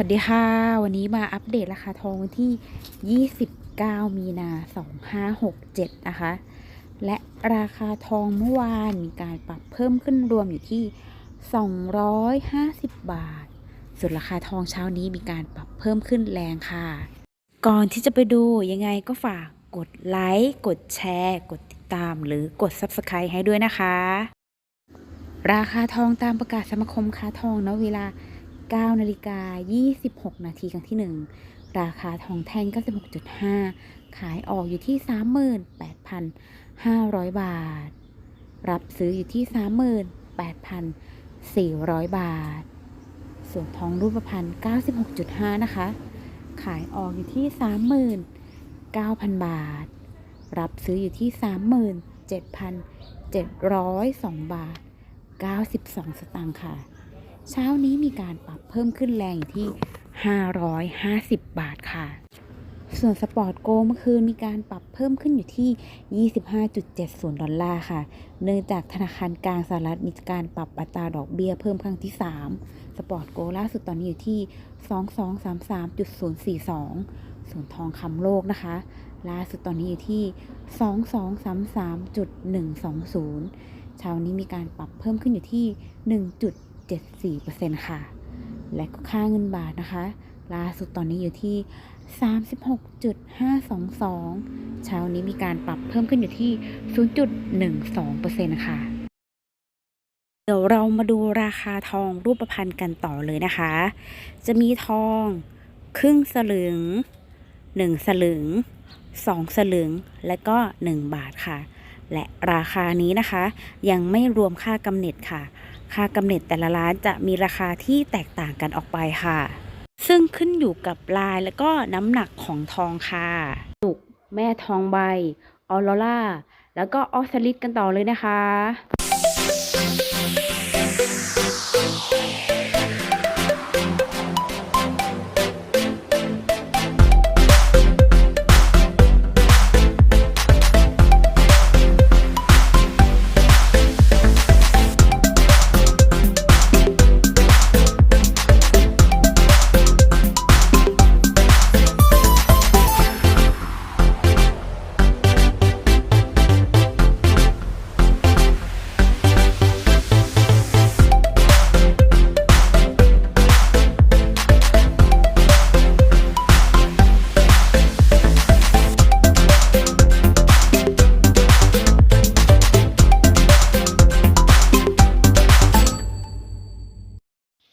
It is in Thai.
วัสดีค่ะ วันนี้มาอัปเดตราคาทองวันที่ 29 มีนา 2567 นะคะ และราคาทองเมื่อวานมีการปรับเพิ่มขึ้นรวมอยู่ที่ 250 บาท ส่วนราคาทองเช้านี้มีการปรับเพิ่มขึ้นแรงค่ะ ก่อนที่จะไปดูยังไงก็ฝากกดไลค์กดแชร์ กดติดตามหรือกด Subscribe ให้ด้วยนะคะ ราคาทองตามประกาศสมาคมค้าทองณเวลา 9นาฬิกา26 นาทีครั้งที่ 1 ราคาทองแท่ง 96.5 ขายออกอยู่ที่ 38,500 บาท รับซื้ออยู่ที่ 38,400 บาท ส่วนทองรูปพรรณ96.5 นะคะ ขายออกอยู่ที่ 39,000 บาท รับซื้ออยู่ที่ 37,702 บาท 92 สตางค์ค่ะ เช้านี้มีการปรับเพิ่มขึ้นแรงอยู่ที่ 550 บาทค่ะ ส่วนสปอร์ตโกเมื่อคืนมีการปรับเพิ่มขึ้นอยู่ที่ 25.70 ดอลลาร์ค่ะ เนื่องจากธนาคารกลางสหรัฐมีการปรับอัตราดอกเบี้ยเพิ่มครั้งที่ 3 สปอร์ตโกล่าสุดตอนนี้อยู่ที่ 2233.042 ส่วนทองคำโลกนะคะ ล่าสุดตอนนี้อยู่ที่ 2233.120 เช้านี้มีการปรับเพิ่มขึ้นอยู่ที่ 1.74%ค่ะ และก็ค่าเงินบาทนะคะ ล่าสุดตอนนี้อยู่ที่ 36.522 เช้านี้มีการปรับเพิ่มขึ้นอยู่ที่ 0.12%ค่ะ เดี๋ยวเรามาดูราคาทองรูปพรรณกันต่อเลยนะคะ จะมีทองครึ่งสลึง 1 สลึง 2 สลึง และก็ 1 บาทค่ะ และราคานี้นะคะ ยังไม่รวมค่ากำเนิดค่ะ ค่ากำเนิดแต่ละร้านจะมีราคาที่แตกต่างกันออกไปค่ะ ซึ่งขึ้นอยู่กับลายและก็น้ำหนักของทองค่ะจุกแม่ทองใบออโรล่าแล้วก็ออสลิดกันต่อเลยนะคะ